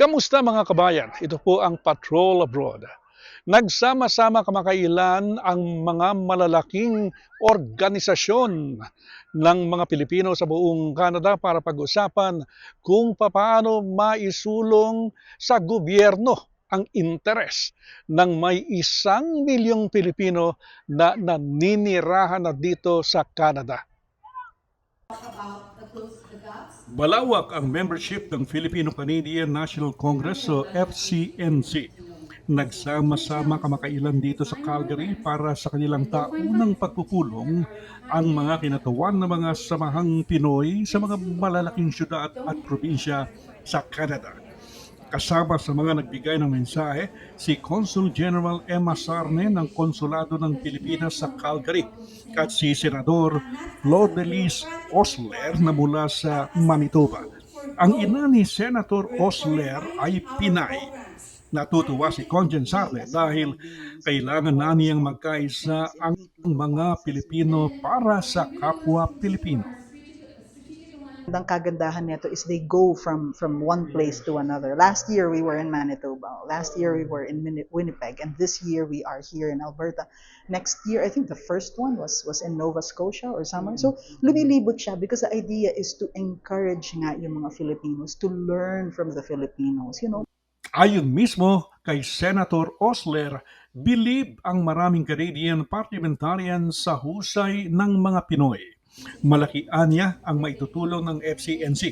Kamusta mga kabayan? Ito po ang Patrol Abroad. Nagsama-sama kamakailan ang mga malalaking organisasyon ng mga Pilipino sa buong Canada para pag-usapan kung paano maisulong sa gobyerno ang interes ng may isang milyong Pilipino na naninirahan na dito sa Canada. Balawak ang membership ng Filipino-Canadian National Congress o FCNC. Nagsama-sama kamakailan dito sa Calgary para sa kanilang taunang pagpupulong ang mga kinatawan ng mga samahang Pinoy sa mga malalaking syudad at probinsya sa Canada. Kasama sa mga nagbigay ng mensahe si Consul General Emma Sarne ng Konsulado ng Pilipinas sa Calgary at si Senador Lourdes Osler na mula sa Manitoba. Ang ina ni Senator Osler ay Pinay. Natutuwa si Conjen Sarne dahil kailangan na niyang magkaisa ang mga Pilipino para sa kapwa Pilipino. Ang kagandahan nito is they go from from one place to another. Last year we were in Manitoba. Last year we were in Winnipeg, and this year we are here in Alberta. Next year, I think the first one was was in Nova Scotia or somewhere. So lumilibot siya because the idea is to encourage nga yung mga Filipinos to learn from the Filipinos. You know, Ayon mismo kay Senator Osler, believe ang maraming Canadian parliamentarians sa husay ng mga Pinoy. Malaki anya ang maitutulong ng FCNC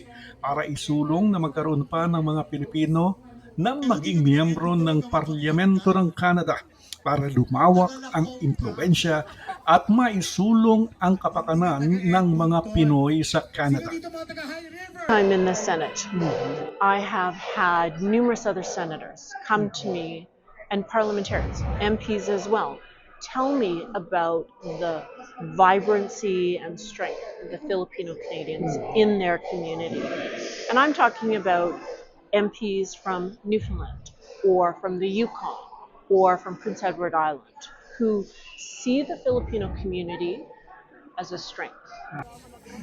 para isulong na magkaroon pa ng mga Pilipino na maging miyembro ng Parlamento ng Canada para lumawak ang impluensya at maisulong ang kapakanan ng mga Pinoy sa Canada. I'm in the Senate. I have had numerous other senators come to me and parliamentarians, MPs as well, tell me about the vibrancy and strength of the Filipino Canadians in their community. And I'm talking about MPs from Newfoundland or from the Yukon or from Prince Edward Island who see the Filipino community as a strength.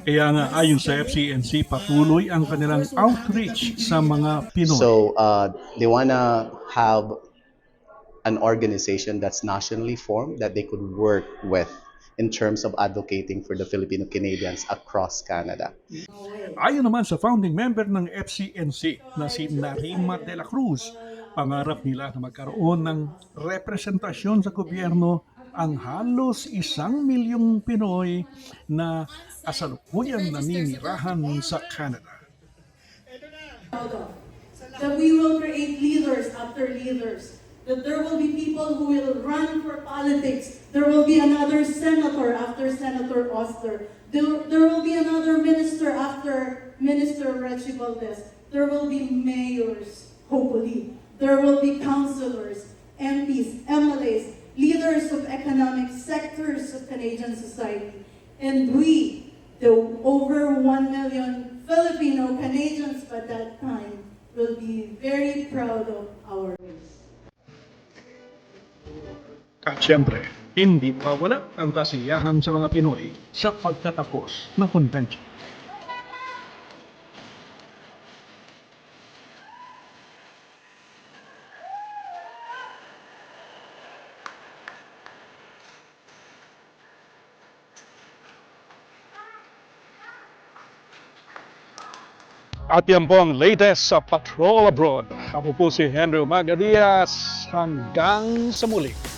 Kaya nga ayon sa FCNC patuloy ang kanilang outreach sa mga Pinoy. So uh, they want to have an organization that's nationally formed that they could work with in terms of advocating for the Filipino Canadians across Canada. Ayon naman sa founding member ng FCNC na si Narima de la Cruz, pangarap nila na magkaroon ng representasyon sa gobyerno ang halos isang milyong Pinoy na kasalukuyang naninirahan sa Canada. that we will create leaders after leaders, that there will be people who will run for politics, there will be another senator after Senator Oster, there, there will be another minister after Minister Reggie there will be mayors, hopefully, there will be councillors, MPs, MLAs, leaders of economic sectors of Canadian society, and we, the over 1 million Filipino Canadians by that time, will be very proud of our race. At syempre, hindi mawala ang kasiyahan sa mga Pinoy sa pagtatapos ng convention. At yan po ang latest sa Patrol Abroad. Ako po si Henry Umaga Diaz. Hanggang sa muli.